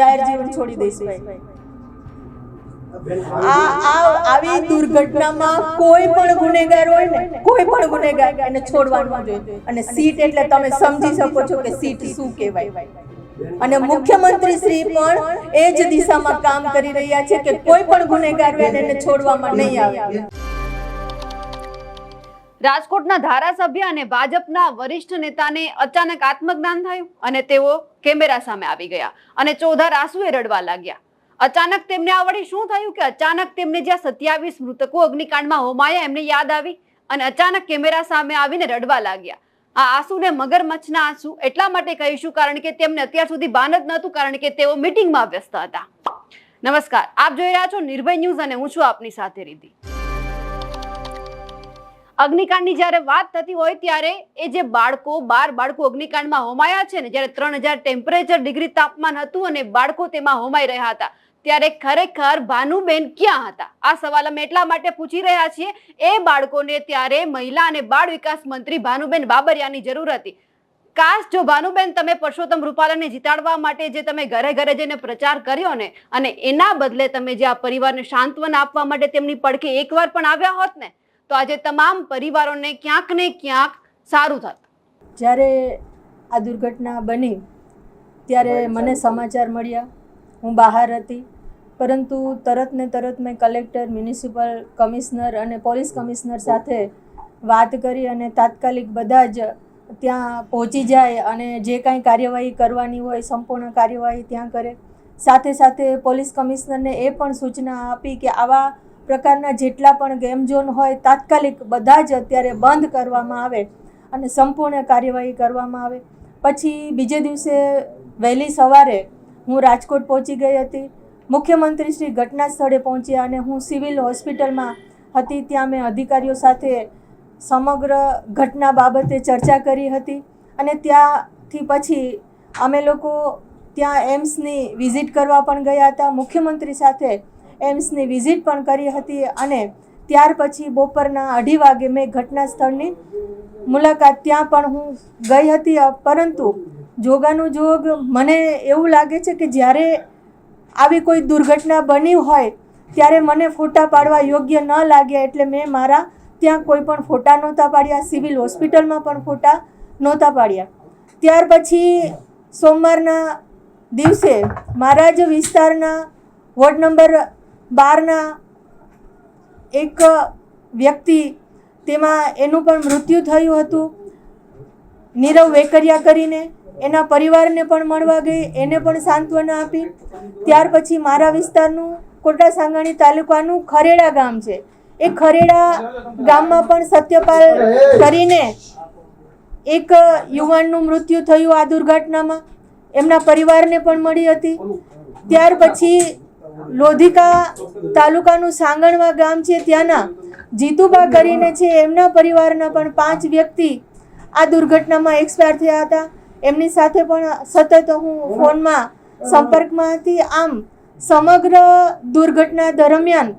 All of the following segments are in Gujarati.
જાહેર જીવન છોડી દઈશું આ આ આવી દુર્ઘટનામાં કોઈ પણ ગુનેગાર હોય ને, કોઈ પણ ગુનેગાર એને છોડવાનું જોઈએ. અને સીટ એટલે તમે સમજી શકો છો કે સીટ શું કહેવાય. અને મુખ્યમંત્રી શ્રી પણ એ જ દિશામાં કામ કરી રહ્યા છે કે કોઈ પણ ગુનેગાર એને છોડવામાં નહીં આવે. રાજકોટના ધારાસભ્ય અને ભાજપના વરિષ્ઠ નેતાને અચાનક આત્મજ્ઞાન થયું અને તેઓ કેમેરા સામે આવી ગયા અને ચોધાર આંસુએ રડવા લાગ્યા. અચાનક તેમને આ વળી શું થયું કે અચાનક તેમને જ્યાં સત્યાવીસ મૃતકો અગ્નિકાંડમાં હોમાયા એમને યાદ આવી અને અચાનક કેમેરા સામે આવીને રડવા લાગ્યા. આ આંસુને મગરમચ્છના આંસુ એટલા માટે કહીશું કારણ કે તેમને અત્યાર સુધી ભાન જ નહોતું કારણ કે તેઓ મિટિંગમાં વ્યસ્ત હતા. નમસ્કાર, આપ જોઈ રહ્યા છો નિર્ભય ન્યૂઝ અને હું છું આપની સાથે રીતિ અગ્નિકાંડની જ્યારે વાત થતી હોય ત્યારે એ જે બાળકો, બાર બાળકો અગ્નિકાંડમાં હોમાયા છે ને, જ્યારે ત્રણ હજાર ટેમ્પરેચર ડિગ્રી તાપમાન હતું અને બાળકો તેમાં હોમાઈ રહ્યા હતા, ત્યારે ખરેખર ભાનુબેન ક્યાં હતા? આ સવાલ અમે એટલા માટે પૂછી રહ્યા છીએ, એ બાળકોને ત્યારે મહિલા અને બાળ વિકાસ મંત્રી ભાનુબેન બાબરિયાની જરૂર હતી. કાશ જો ભાનુબેન તમે પરસોત્તમ રૂપાલાને જીતાડવા માટે જે તમે ઘરે ઘરે જઈને પ્રચાર કર્યો ને, અને એના બદલે તમે જે આ પરિવારને સાંત્વના આપવા માટે તેમની પડખે એકવાર પણ આવ્યા હોત ને તો આજે તમામ પરિવારોને ક્યાંક ને ક્યાંક સારું થતું. જ્યારે આ દુર્ઘટના બની ત્યારે મને સમાચાર મળ્યા. હું બહાર હતી પરંતુ તરત ને તરત મેં કલેક્ટર મ્યુનિસિપલ કમિશનર અને પોલીસ કમિશનર સાથે વાત કરી અને તાત્કાલિક બધા જ ત્યાં પહોંચી જાય અને જે કાંઈ કાર્યવાહી કરવાની હોય સંપૂર્ણ કાર્યવાહી ત્યાં કરે. સાથે સાથે પોલીસ કમિશનરને એ પણ સૂચના આપી કે આવા પ્રકારના જેટલા પણ ગેમ ઝોન હોય, તાત્કાલિક બધા જ અત્યારે બંધ કરવામાં આવે અને સંપૂર્ણ કાર્યવાહી કરવામાં આવે. પછી બીજે દિવસે વહેલી સવારે હું રાજકોટ પહોંચી ગઈ હતી. મુખ્યમંત્રી શ્રી ઘટના સ્થળે પહોંચ્યા અને હું સિવિલ હોસ્પિટલમાં હતી. ત્યાં મેં અધિકારીઓ સાથે સમગ્ર ઘટના બાબતે ચર્ચા કરી હતી અને ત્યાંથી પછી અમે લોકો ત્યાં એમ્સની વિઝિટ કરવા પણ ગયા હતા. મુખ્યમંત્રી સાથે એમ્સની વિઝિટ પણ કરી હતી અને ત્યાર પછી બપોરના અઢી વાગે મેં ઘટના સ્થળની મુલાકાત ત્યાં પણ હું ગઈ હતી. પરંતુ જોગાનું જોગ મને એવું લાગે છે કે જ્યારે આવી કોઈ દુર્ઘટના બની હોય, ત્યારે મને ફોટા પાડવા યોગ્ય ન લાગ્યા એટલે મેં મારા ત્યાં કોઈ પણ ફોટા નહોતા પાડ્યા. સિવિલ હોસ્પિટલમાં પણ ફોટા નહોતા પાડ્યા. ત્યાર પછી સોમવારના દિવસે મારા જ વિસ્તારના વોર્ડ નંબર બારના એક વ્યક્તિ તેમાં એનું પણ મૃત્યુ થયું હતું. નીરવ વેકરિયા કરીને એના પરિવારને પણ મળવા ગઈ, એને પણ સાંત્વના આપી. ત્યાર પછી મારા વિસ્તારનું કોટા સાંગાણી તાલુકાનું ખરેડા ગામ છે. એ ખરેડા ગામમાં પણ સત્યપાલ કરીને એક યુવાનનું મૃત્યુ થયું આ દુર્ઘટનામાં. એમના પરિવારને પણ મળી હતી. ત્યાર પછી લોધિકા તાલુકાનું સાંગણવા ગામ છે ત્યાંના. જીતુબા કરીને છે એમના પરિવારના પણ પાંચ વ્યક્તિ આ દુર્ઘટનામાં એક્સપાયર થયા હતા. એમની સાથે પણ સતત હું ફોનમાં સંપર્કમાં હતી. આમ સમગ્ર દુર્ઘટના દરમિયાન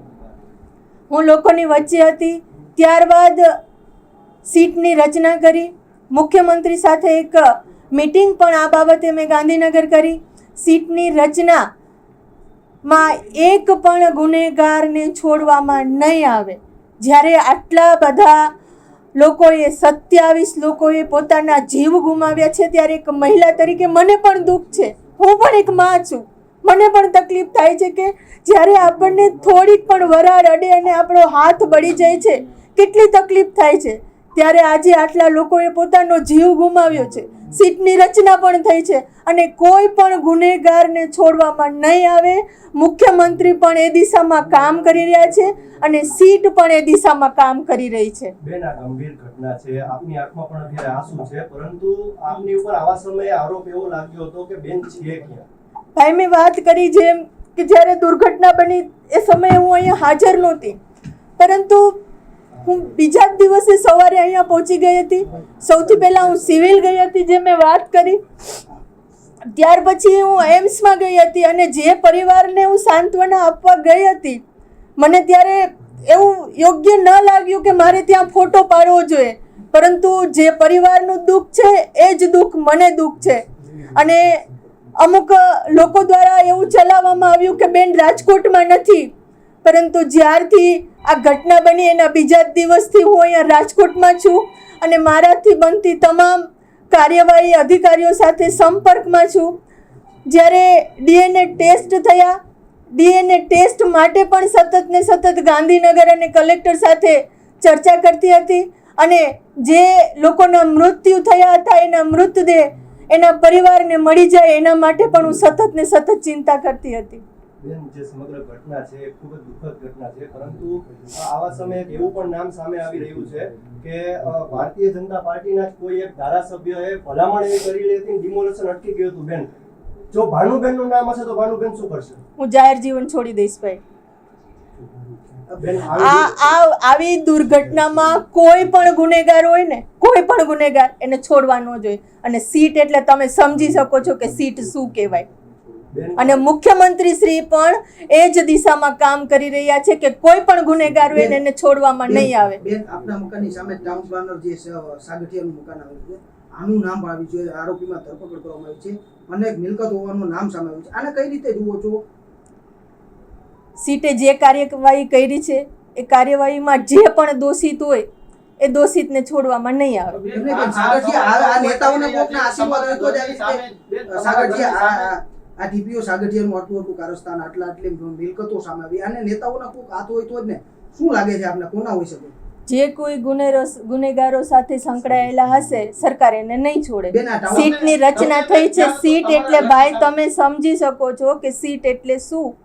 હું લોકોની વચ્ચે હતી. ત્યારબાદ સીટની રચના કરી. મુખ્યમંત્રી સાથે એક મીટિંગ પણ આ બાબતે મેં ગાંધીનગર કરી. સીટની રચના માં એક પણ ગુનેગારને છોડવામાં નહીં આવે. જ્યારે આટલા બધા લોકોએ સત્યાવીસ લોકોએ પોતાના જીવ ગુમાવ્યા છે, ત્યારે એક મહિલા તરીકે મને પણ દુઃખ છે. હું પણ એક માં છું. મને પણ તકલીફ થાય છે કે જ્યારે આપણને થોડીક પણ વરાળ અડે અને આપણો હાથ બળી જાય છે, કેટલી તકલીફ થાય છે. ત્યારે આજે આટલા લોકોએ પોતાનો જીવ ગુમાવ્યો છે. સીટની રચના પણ થઈ છે અને કોઈ પણ ગુનેગારને છોડવામાં નહીં આવે. મુખ્યમંત્રી પણ એ દિશામાં કામ કરી રહ્યા છે અને સીટ પણ એ દિશામાં કામ કરી રહી છે. બેન આ ગંભીર ઘટના છે. આપની આંખમાં પણ અત્યારે આંસુ છે પરંતુ આપની ઉપર આવા સમયે આરોપ એવો લાગ્યો હતો કે બેન છે ક્યાં? ભાઈ મેં વાત કરી જેમ કે જ્યારે દુર્ઘટના બની એ સમયે હું અહીંયા હાજર નહોતી. પરંતુ હું બીજા જ દિવસે સવારે અહીંયા પહોંચી ગઈ હતી. સૌથી પહેલાં હું સિવિલ ગઈ હતી જે મેં વાત કરી. ત્યાર પછી હું એમ્સમાં ગઈ હતી અને જે પરિવારને હું સાંત્વના આપવા ગઈ હતી, મને ત્યારે એવું યોગ્ય ન લાગ્યું કે મારે ત્યાં ફોટો પાડવો જોઈએ. પરંતુ જે પરિવારનું દુઃખ છે, એ જ દુઃખ, મને દુઃખ છે. અને અમુક લોકો દ્વારા એવું ચલાવવામાં આવ્યું કે બેન રાજકોટમાં નથી. પરંતુ જ્યારથી આ ઘટના બની એના બીજા દિવસથી હું અહીંયા રાજકોટમાં છું અને મારાથી બનતી તમામ કાર્યવાહી અધિકારીઓ સાથે સંપર્કમાં છું, જ્યારે ડીએનએ ટેસ્ટ થયા. ડીએનએ ટેસ્ટ માટે પણ સતત ને સતત ગાંધીનગર અને કલેક્ટર સાથે ચર્ચા કરતી હતી અને જે લોકોના મૃત્યુ થયા હતા એના મૃતદેહ એના પરિવારને મળી જાય એના માટે પણ હું સતત ને સતત ચિંતા કરતી હતી. બેન જે સમગ્ર ઘટના છે એ ખૂબ જ દુઃખદ ઘટના છે. પરંતુ આવા સમયે એવું પણ નામ સામે આવી રહ્યું છે કે ભારતીય જનતા પાર્ટીના જ કોઈ એક ધારાસભ્યએ ભલામણ એવી કરી હતી ડિમોલેશન અટકી ગયું હતું. બેન જો ભાનુબેનનું નામ હશે તો ભાનુબેન શું કરશે? હું જાહેર જીવન છોડી દઈશ ભાઈ. આવી આ આવી દુર્ઘટનામાં કોઈ પણ ગુનેગાર હોય ને કોઈ પણ ગુનેગાર એને છોડવા ન જોઈએ. અને સીટ એટલે તમે સમજી શકો છો કે સીટ શું કહેવાય. અને મુખ્યમંત્રી શ્રી પણ એ જ દિશામાં કામ કરી રહ્યા છે કે કોઈ પણ ગુનેગાર એને છોડવામાં નહીં આવે. બેન આપના મકાનની સામે ટાઉન પ્લાનર જે સાગઠિયાનું મકાન આવ્યું છે આનું નામ આવી છે આરોપીમાં ધરપકડ કરવામાં આવી છે અનેક મિલકત હોવાનું નામ સામે આવ્યું છે. આને કઈ રીતે જુઓ છો? સીટે જે કાર્યવાહી કરી છે એ કાર્યવાહીમાં જે પણ દોષિત હોય એ દોષિતને છોડવામાં નહીં આવે. આ- ટીપીઓ સાગઠિયાનું આટલું આટલું કારસ્તાન આટલા આટલી મિલકતો સામે આવી. અને નેતાઓના કોક હાથ હોય તો જ ને. શું લાગે છે આપને કોના હોઈ શકે? જે કોઈ ગુનેરો ગુનેગારો સાથે સંકળાયેલા હશે સરકાર એને નહીં છોડે. સીટની રચના થઈ છે. સીટ એટલે ભાઈ તમે સમજી શકો છો કે સીટ એટલે શું?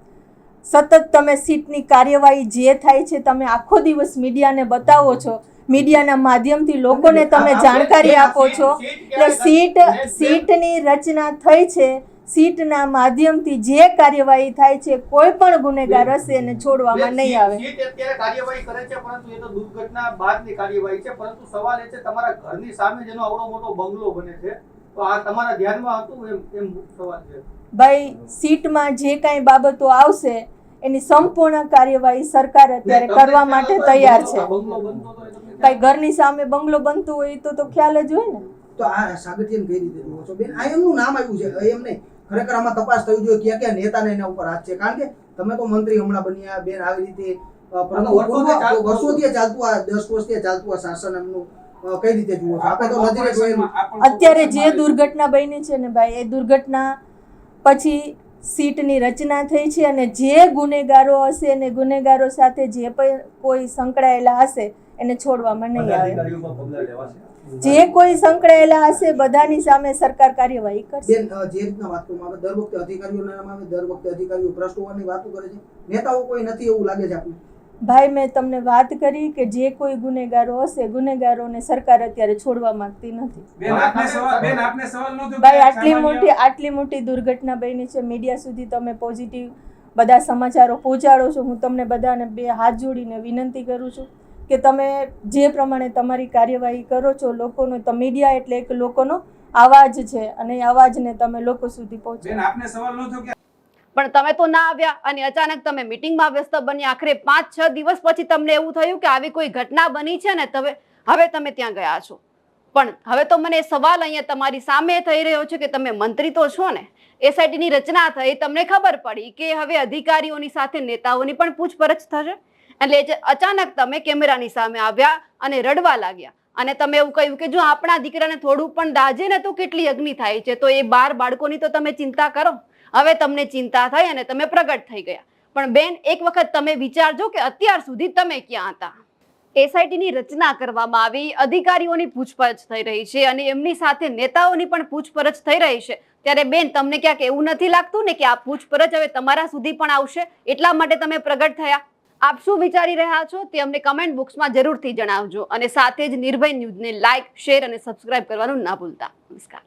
સતત તમે સીટની કાર્યવાહી જે થાય છે તમે આખો દિવસ મીડિયાને બતાવો છો. મીડિયાના માધ્યમથી લોકોને તમે જાણકારી આપો છો. એટલે સીટ સીટની રચના થઈ છે. સીટના માધ્યમથી જે કાર્યવાહી થાય છે કોઈ પણ ગુનેગાર હશે એને છોડવામાં નહીં આવે. સીટ અત્યારે કાર્યવાહી કરે છે પરંતુ એ તો દુર્ઘટના બાદની કાર્યવાહી છે પરંતુ સવાલ એ છે તમારા ઘરની સામે જેનો આવડો મોટો બંગલો બને છે. તો આ તમારા ધ્યાનમાં હતું એમ એમ સવાલ છે? ભાઈ સીટમાં જે કાંઈ બાબતો આવશે એની સંપૂર્ણ કાર્યવાહી સરકાર અત્યારે કરવા માટે તૈયાર છે. ભાઈ ઘરની સામે બંગલો બનતો હોય તો તો ખ્યાલ જ હોય ને. તો આ સાગઠિયાને કઈ રીતે? જુઓ છો બેન આ એમનું નામ આવ્યું છે એમ નહીં. ખરેખર આમાં તપાસ થવી જોઈએ ક્યાં ક્યાં નેતાને એના ઉપર હાથ છે. કારણ કે તમે તો મંત્રી હમણાં બન્યા બેન આવી રીતે વર્ષોથી ચાલતું આ દસ વર્ષથી ચાલતું આ શાસન એમનું કઈ રીતે જુઓ છો? આપણે તો નજરે જોયેલું. અત્યારે જે દુર્ઘટના બની છે ને ભાઈ એ દુર્ઘટના પછી સીટની રચના થઈ છે અને જે ગુનેગારો હશે અને ગુનેગારો સાથે જે પણ કોઈ સંકળાયેલા હશે એને છોડવામાં નહીં આવે. અધિકારીઓ જે કોઈ સંકળાયેલા હશે બધાની સામે સરકાર કાર્યવાહી કરશે. બેન જે રીતના વાત કરવામાં આવે દર વખતે અધિકારીઓના નામે દર વખતે અધિકારીઓ ભ્રષ્ટ હોવાની વાતો કરે છે. નેતાઓ કોઈ નથી એવું લાગે છે આપણને. ભાઈ મેં તમને વાત કરી કે જે કોઈ ગુનેગારો હશે ગુનેગારોને સરકાર અત્યારે છોડવા માંગતી નથી. ભાઈ આટલી મોટી આટલી મોટી દુર્ઘટના બની છે મીડિયા સુધી તમે પોઝિટિવ બધા સમાચારો પહોંચાડો છો. હું તમને બધાને બે હાથ જોડીને વિનંતી કરું છું. કે તમે જે પ્રમાણે તમારી કાર્યવાહી કરો છો લોકોનો તો મીડિયા એટલે એક લોકોનો અવાજ છે અને એ અવાજને તમે લોકો સુધી પહોંચે આપને સવાલ નહોતો કે પણ તમે તો ના આવ્યા અને અચાનક તમે મીટિંગમાં વ્યસ્ત બની આખરે પાંચ છ દિવસ પછી તમને એવું થયું કે આવી કોઈ ઘટના બની છે ને તમે હવે તમે ત્યાં ગયા છો. પણ હવે તો મને સવાલ અહીંયા તમારી સામે થઈ રહ્યો છે કે તમે મંત્રી તો છો ને? એસઆઈટીની રચના થઈ તમને ખબર પડી કે હવે અધિકારીઓની સાથે નેતાઓની પણ પૂછપરછ થશે? એટલે જે અચાનક તમે કેમેરાની સામે આવ્યા અને રડવા લાગ્યા. અને તમે એવું કહ્યું કે જો આપણા દીકરાને થોડું પણ દાજે ને તો કેટલી અગ્નિ થાય છે, તો એ બાર બાળકોની તો તમે ચિંતા કરો. હવે તમને ચિંતા થઈ અને તમે પ્રગટ થઈ ગયા. પણ બેન, એક વખત તમે વિચારજો કે અત્યાર સુધી તમે ક્યાં હતા? એસઆઈટીની રચના કરવામાં આવી, અધિકારીઓની પૂછપરછ થઈ રહી છે અને એમની સાથે નેતાઓની પણ પૂછપરછ થઈ રહી છે. ત્યારે બેન, તમને ક્યાંક એવું નથી લાગતું ને કે આ પૂછપરછ હવે તમારા સુધી પણ આવશે? એટલા માટે તમે પ્રગટ થયા? આપ શું વિચારી રહ્યા છો તે અમને કમેન્ટ બોક્સમાં જરૂરથી જણાવજો અને સાથે જ નિર્ભય ન્યૂઝને લાઇક શેર અને સબસ્ક્રાઇબ કરવાનું ના ભૂલતા. નમસ્કાર.